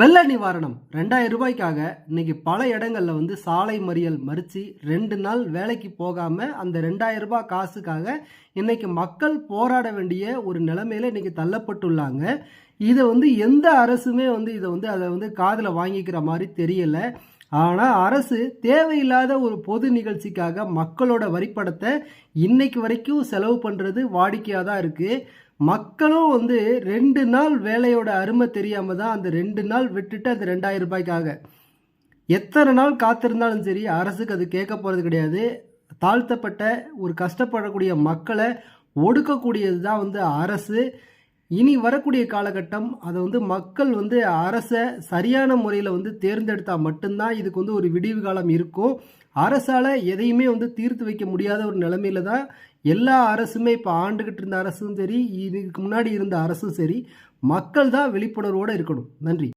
வெள்ள நிவாரணம். ரெண்டாயிரம் ரூபாய்க்காக இன்னைக்கு பல இடங்கள்ல வந்து சாலை மறியல் மறித்து ரெண்டு நாள் வேலைக்கு போகாம அந்த ரெண்டாயிரம் ரூபாய் காசுக்காக இன்னைக்கு மக்கள் போராட வேண்டிய ஒரு நிலைமையில இன்னைக்கு தள்ளப்பட்டுள்ளாங்க. இதை வந்து எந்த அரசுமே வந்து இதை வந்து அதை வந்து காதில் வாங்கிக்கிற மாதிரி தெரியலை. ஆனால் அரசு தேவையில்லாத ஒரு பொது நிகழ்ச்சிக்காக மக்களோட வரிப்படத்தை இன்னைக்கு வரைக்கும் செலவு பண்ணுறது வாடிக்கையாக தான் இருக்குது மக்களும் வந்து ரெண்டு நாள் வேலையோட அருமை தெரியாமல் தான் அந்த ரெண்டு நாள் விட்டுட்டு அந்த ரெண்டாயிரம் ரூபாய்க்காக எத்தனை நாள் காத்திருந்தாலும் சரி அரசுக்கு அது கேட்க போகிறது கிடையாது. தாழ்த்தப்பட்ட ஒரு கஷ்டப்படக்கூடிய மக்களை ஒடுக்கக்கூடியது தான் வந்து அரசு. இனி வரக்கூடிய காலகட்டம் அதை வந்து மக்கள் வந்து அரசை சரியான முறையில் வந்து தேர்ந்தெடுத்தால் மட்டும்தான் இதுக்கு வந்து ஒரு விடிவு காலம் இருக்கும். அரசால் எதையுமே வந்து தீர்த்து வைக்க முடியாத ஒரு நிலைமையில தான் எல்லா அரசுமே இப்போ ஆண்டுகிட்டு இருந்த அரசும் சரி இதுக்கு முன்னாடி இருந்த அரசும் சரி மக்கள் தான் விழிப்புணர்வோடு இருக்கணும். நன்றி.